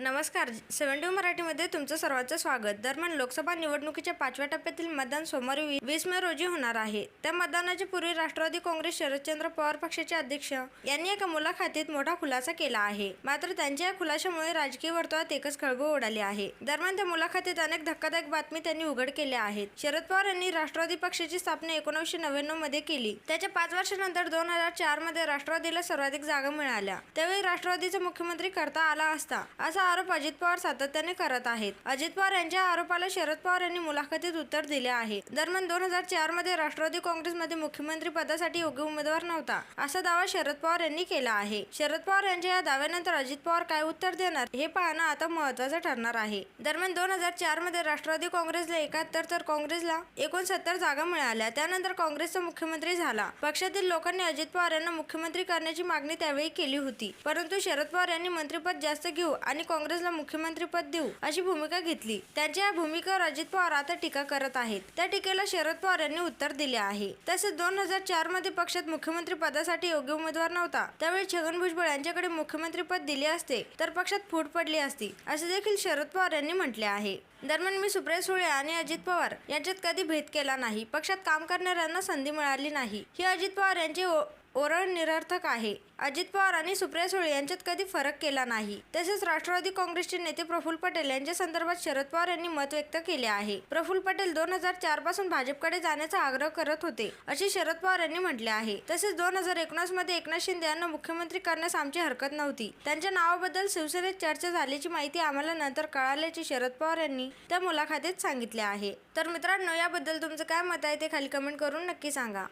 नमस्कार सेवन सेव्हन्टी मराठीमध्ये तुमचं सर्वांचं स्वागत. दरम्यान लोकसभा निवडणुकीच्या पाचव्या टप्प्यातील मतदान सोमवारी वी- वीस मे रोजी होणार आहे. त्या मतदानाच्या पूर्वी राष्ट्रवादी काँग्रेस शरदचंद्र पवार पक्षाचे अध्यक्ष यांनी एका मुलाखतीत मोठा खुलासा केला आहे. मात्र त्यांच्या या खुलाशामुळे राजकीय वर्तुळात एकच खळबळ उडाली आहे. दरम्यान त्या मुलाखतीत अनेक धक्कादायक बातमी त्यांनी उघड केल्या आहेत. शरद पवार यांनी राष्ट्रवादी पक्षाची स्थापना एकोणीसशे नव्याण्णवमध्ये केली. त्याच्या पाच वर्षानंतर दोन हजार चारमध्ये राष्ट्रवादीला सर्वाधिक जागा मिळाल्या. त्यावेळी राष्ट्रवादीचा मुख्यमंत्री करता आला असता असा आरोप अजित पवार सातत्याने करत आहेत. अजित पवार यांच्या आरोपाला शरद पवार यांनी मुलाखतीत उत्तर दिले आहे. दरम्यान दोन हजार चारमध्ये राष्ट्रवादी काँग्रेसमध्ये मुख्यमंत्री पदासाठी योग्य उमेदवार नव्हता असा दावा शरद पवार यांनी केला आहे. शरद पवार यांच्या या दाव्यानंतर अजित पवार काय उत्तर देणार हे पाहणं आता महत्वाचं ठरणार आहे. दरम्यान दोन हजार चारमध्ये राष्ट्रवादी काँग्रेसला एकाहत्तर तर काँग्रेसला एकोणसत्तर जागा मिळाल्या. त्यानंतर काँग्रेसचा मुख्यमंत्री झाला. पक्षातील लोकांनी अजित पवार यांना मुख्यमंत्री करण्याची मागणी त्यावेळी केली होती. परंतु शरद पवार यांनी मंत्रिपद जास्त घेऊ आणि काँग्रेसला मुख्यमंत्रीपद देऊ अशी भूमिका घेतली. त्यांच्या या भूमिकेवर अजित पवार आता टीका करत आहेत. त्या टीकेला शरद पवार यांनी उत्तर दिले आहे. तसेच दोन हजार चारमध्ये पक्षात मुख्यमंत्री पदासाठी योग्य उमेदवार नव्हता. त्यावेळी छगन भुजबळ यांच्याकडे मुख्यमंत्रीपद दिले असते तर पक्षात फूट पडली असती असे देखील शरद पवार यांनी म्हटले आहे. दरम्यान मी सुप्रिया सुळे आणि अजित पवार यांच्यात कधी भेद केला नाही. पक्षात काम करणाऱ्यांना संधी मिळाली नाही. ही अजित पवार यांची ओ- ओरड निरर्थक आहे. अजित पवार आणि सुप्रिया सुळे यांच्यात कधी फरक केला नाही. तसेच राष्ट्रवादी काँग्रेसचे नेते प्रफुल्ल पटेल यांच्या संदर्भात शरद पवार यांनी मत व्यक्त केले आहे. प्रफुल्ल पटेल दोन हजार चारपासून भाजपकडे जाण्याचा आग्रह करत होते असे शरद पवार यांनी म्हटले आहे. तसेच दोन हजार एकोणीसमध्ये एकनाथ शिंदे यांना मुख्यमंत्री करण्यास आमची हरकत नव्हती. त्यांच्या नावाबद्दल शिवसेनेत चर्चा झाल्याची माहिती आम्हाला नंतर कळाल्याचे शरद पवार यांनी त्या मुलाखतीत सांगितले आहे. तर मित्रांनो याबद्दल तुमचं काय मत आहे ते खाली कमेंट करून नक्की सांगा.